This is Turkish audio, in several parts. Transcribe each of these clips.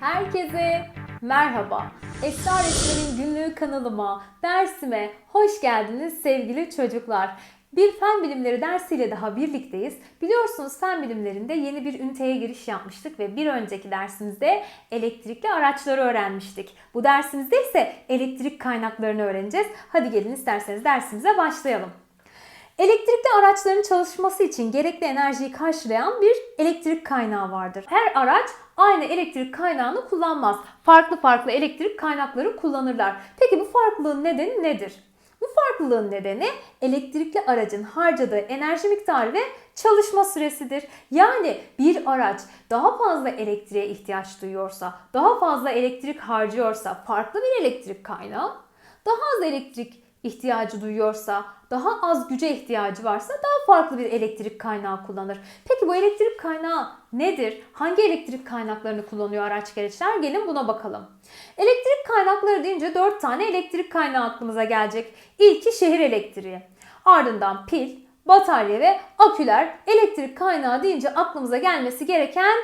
Herkese merhaba. Esra Öğretmen'in günlüğü kanalıma, dersime hoş geldiniz sevgili çocuklar. Bir fen bilimleri dersiyle daha birlikteyiz. Biliyorsunuz fen bilimlerinde yeni bir üniteye giriş yapmıştık ve bir önceki dersimizde elektrikli araçları öğrenmiştik. Bu dersimizde ise elektrik kaynaklarını öğreneceğiz. Hadi gelin isterseniz dersimize başlayalım. Elektrikli araçların çalışması için gerekli enerjiyi karşılayan bir elektrik kaynağı vardır. Her araç aynı elektrik kaynağını kullanmaz. Farklı farklı elektrik kaynakları kullanırlar. Peki bu farklılığın nedeni nedir? Bu farklılığın nedeni elektrikli aracın harcadığı enerji miktarı ve çalışma süresidir. Yani bir araç daha fazla elektriğe ihtiyaç duyuyorsa, daha fazla elektrik harcıyorsa farklı bir elektrik kaynağı, daha az elektrik ihtiyacı duyuyorsa, daha az güce ihtiyacı varsa daha farklı bir elektrik kaynağı kullanır. Peki bu elektrik kaynağı nedir? Hangi elektrik kaynaklarını kullanıyor araç gereçler? Gelin buna bakalım. Elektrik kaynakları deyince 4 tane elektrik kaynağı aklımıza gelecek. İlki şehir elektriği. Ardından pil, batarya ve aküler elektrik kaynağı deyince aklımıza gelmesi gereken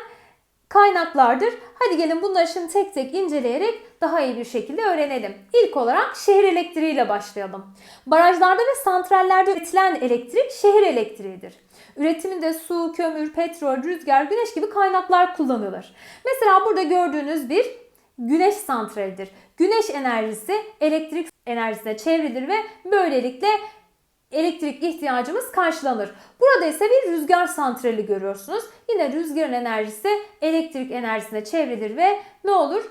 kaynaklardır. Hadi gelin bunları şimdi tek tek inceleyerek daha iyi bir şekilde öğrenelim. İlk olarak şehir elektriğiyle başlayalım. Barajlarda ve santrallerde üretilen elektrik şehir elektriğidir. Üretiminde su, kömür, petrol, rüzgar, güneş gibi kaynaklar kullanılır. Mesela burada gördüğünüz bir güneş santralidir. Güneş enerjisi elektrik enerjisine çevrilir ve böylelikle elektrik ihtiyacımız karşılanır. Burada ise bir rüzgar santrali görüyorsunuz. Yine rüzgarın enerjisi elektrik enerjisine çevrilir ve ne olur?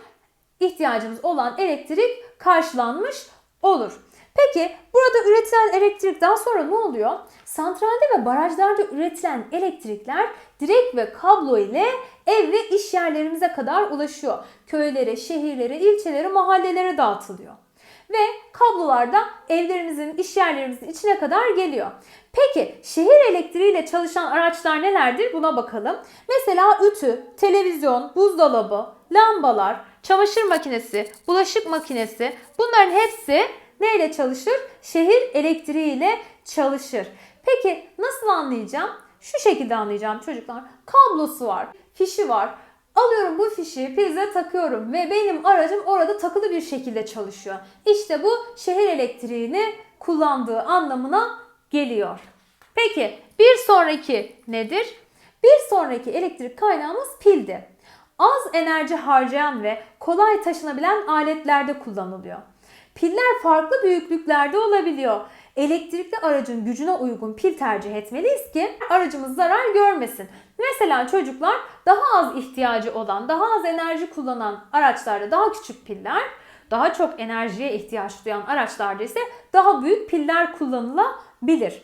İhtiyacımız olan elektrik karşılanmış olur. Peki burada üretilen elektrikten sonra ne oluyor? Santralde ve barajlarda üretilen elektrikler direkt ve kablo ile ev ve iş yerlerimize kadar ulaşıyor. Köylere, şehirlere, ilçelere, mahallelere dağıtılıyor ve kablolar da evlerimizin, iş yerlerimizin içine kadar geliyor. Peki şehir elektriğiyle çalışan araçlar nelerdir? Buna bakalım. Mesela ütü, televizyon, buzdolabı, lambalar, çamaşır makinesi, bulaşık makinesi bunların hepsi neyle çalışır? Şehir elektriğiyle çalışır. Peki nasıl anlayacağım? Şu şekilde anlayacağım çocuklar. Kablosu var, fişi var. Alıyorum bu fişi prize takıyorum ve benim aracım orada takılı bir şekilde çalışıyor. İşte bu şehir elektriğini kullandığı anlamına geliyor. Peki bir sonraki nedir? Bir sonraki elektrik kaynağımız pildi. Az enerji harcayan ve kolay taşınabilen aletlerde kullanılıyor. Piller farklı büyüklüklerde olabiliyor. Elektrikli aracın gücüne uygun pil tercih etmeliyiz ki aracımız zarar görmesin. Mesela çocuklar daha az ihtiyacı olan, daha az enerji kullanan araçlarda daha küçük piller, daha çok enerjiye ihtiyaç duyan araçlarda ise daha büyük piller kullanılabilir.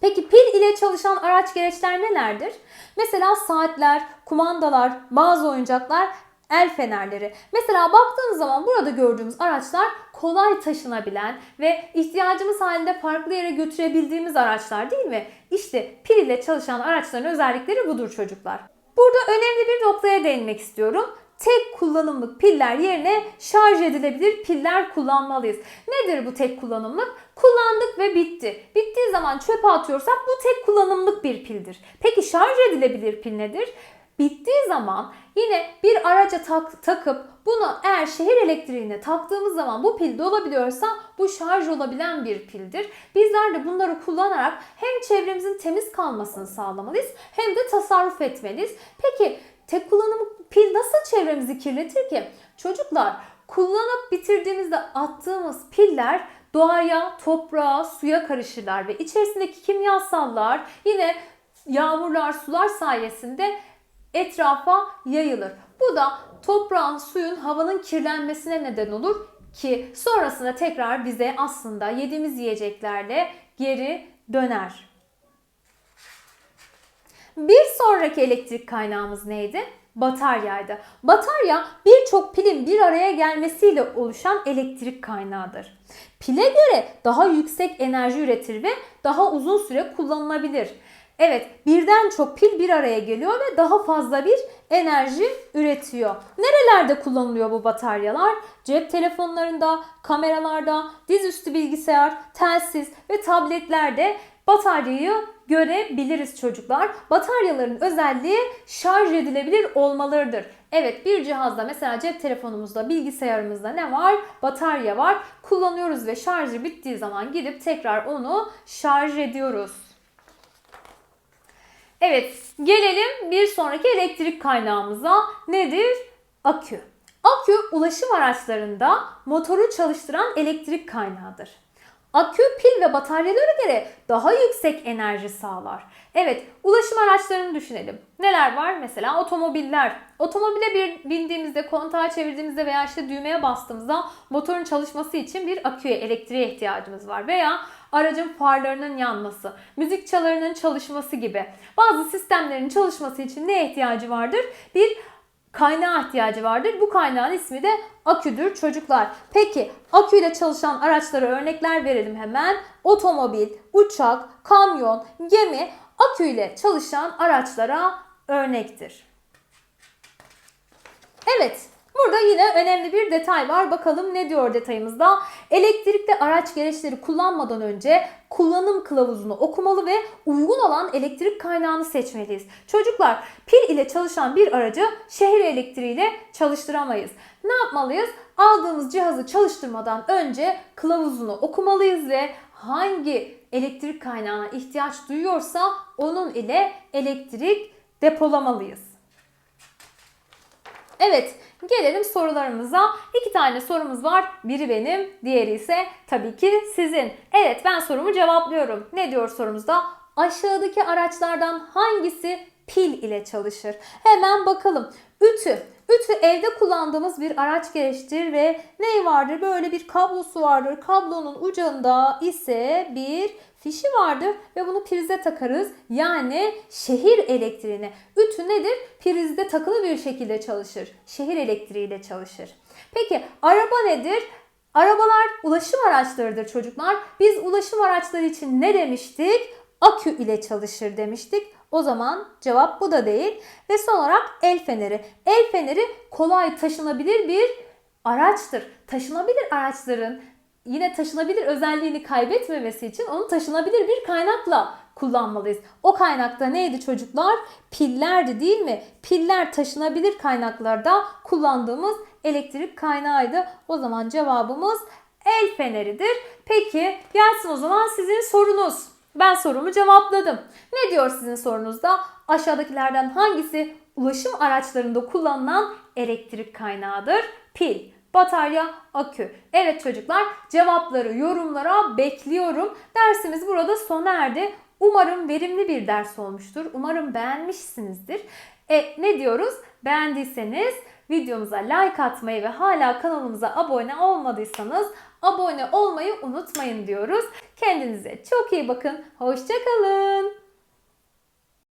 Peki pil ile çalışan araç gereçler nelerdir? Mesela saatler, kumandalar, bazı oyuncaklar, el fenerleri. Mesela baktığınız zaman burada gördüğümüz araçlar kolay taşınabilen ve ihtiyacımız halinde farklı yere götürebildiğimiz araçlar değil mi? İşte pil ile çalışan araçların özellikleri budur çocuklar. Burada önemli bir noktaya değinmek istiyorum tek kullanımlık piller yerine şarj edilebilir piller kullanmalıyız. Nedir bu tek kullanımlık? Kullandık ve bitti. Bittiği zaman çöpe atıyorsak bu tek kullanımlık bir pildir. Peki şarj edilebilir pil nedir? Bittiği zaman yine bir araca tak, takıp bunu eğer şehir elektriğine taktığımız zaman bu pil dolabiliyorsa bu şarj olabilen bir pildir. Bizler de bunları kullanarak hem çevremizin temiz kalmasını sağlamalıyız hem de tasarruf etmeliyiz. Peki tek kullanımlık pil nasıl çevremizi kirletir ki? Çocuklar kullanıp bitirdiğimizde attığımız piller doğaya, toprağa, suya karışırlar ve içerisindeki kimyasallar yine yağmurlar, sular sayesinde etrafa yayılır. Bu da toprağın, suyun, havanın kirlenmesine neden olur ki sonrasında tekrar bize aslında yediğimiz yiyeceklerle geri döner. Bir sonraki elektrik kaynağımız neydi? Bataryaydı. Batarya birçok pilin bir araya gelmesiyle oluşan elektrik kaynağıdır. Pile göre daha yüksek enerji üretir ve daha uzun süre kullanılabilir. Evet, birden çok pil bir araya geliyor ve daha fazla bir enerji üretiyor. Nerelerde kullanılıyor bu bataryalar? Cep telefonlarında, kameralarda, dizüstü bilgisayar, telsiz ve tabletlerde bataryayı görebiliriz çocuklar. Bataryaların özelliği şarj edilebilir olmalarıdır. Evet bir cihazda mesela cep telefonumuzda, bilgisayarımızda ne var? Batarya var. Kullanıyoruz ve şarjı bittiği zaman gidip tekrar onu şarj ediyoruz. Evet, gelelim bir sonraki elektrik kaynağımıza. Nedir? Akü. Akü ulaşım araçlarında motoru çalıştıran elektrik kaynağıdır. Akü pil ve bataryalara göre daha yüksek enerji sağlar. Evet, ulaşım araçlarını düşünelim. Neler var? Mesela otomobiller. Otomobile bir bindiğimizde, kontağı çevirdiğimizde veya işte düğmeye bastığımızda motorun çalışması için bir aküye, elektriğe ihtiyacımız var. Veya aracın farlarının yanması, müzik çalarının çalışması gibi bazı sistemlerin çalışması için neye ihtiyacı vardır? Bir kaynağa ihtiyacı vardır. Bu kaynağın ismi de aküdür çocuklar. Peki aküyle çalışan araçlara örnekler verelim hemen. Otomobil, uçak, kamyon, gemi aküyle çalışan araçlara örnektir. Evet, Burada yine önemli bir detay var. Bakalım ne diyor detayımızda? Elektrikli araç gereçleri kullanmadan önce kullanım kılavuzunu okumalı ve uygun olan elektrik kaynağını seçmeliyiz. Çocuklar pil ile çalışan bir aracı şehir elektriğiyle çalıştıramayız. Ne yapmalıyız? Aldığımız cihazı çalıştırmadan önce kılavuzunu okumalıyız ve hangi elektrik kaynağına ihtiyaç duyuyorsa onun ile elektrik depolamalıyız. Evet, gelelim sorularımıza. İki tane sorumuz var. Biri benim, diğeri ise tabii ki sizin. Evet, ben sorumu cevaplıyorum. Ne diyor sorumuzda? Aşağıdaki araçlardan hangisi pil ile çalışır? Hemen bakalım. Ütü. Ütü evde kullandığımız bir araç gereçtir ve ne vardır? Böyle bir kablosu vardır. Kablonun ucunda ise bir fişi vardır ve bunu prize takarız. Yani şehir elektriğine. Ütü nedir? Prizde takılı bir şekilde çalışır. Şehir elektriğiyle çalışır. Peki araba nedir? Arabalar ulaşım araçlarıdır çocuklar. Biz ulaşım araçları için ne demiştik? Akü ile çalışır demiştik. O zaman cevap bu da değil. Ve son olarak el feneri. El feneri kolay taşınabilir bir araçtır. Taşınabilir araçların yine taşınabilir özelliğini kaybetmemesi için onu taşınabilir bir kaynakla kullanmalıyız. O kaynakta neydi çocuklar? Pillerdi değil mi? Piller taşınabilir kaynaklarda kullandığımız elektrik kaynağıydı. O zaman cevabımız el feneridir. Peki gelsin o zaman sizin sorunuz. Ben sorumu cevapladım. Ne diyor sizin sorunuzda? Aşağıdakilerden hangisi ulaşım araçlarında kullanılan elektrik kaynağıdır? Pil, batarya, akü. Evet çocuklar cevapları yorumlara bekliyorum. Dersimiz burada sona erdi. Umarım verimli bir ders olmuştur. Umarım beğenmişsinizdir. E, ne diyoruz? Beğendiyseniz videomuza like atmayı ve hala kanalımıza abone olmadıysanız abone olmayı unutmayın diyoruz. Kendinize çok iyi bakın. Hoşçakalın.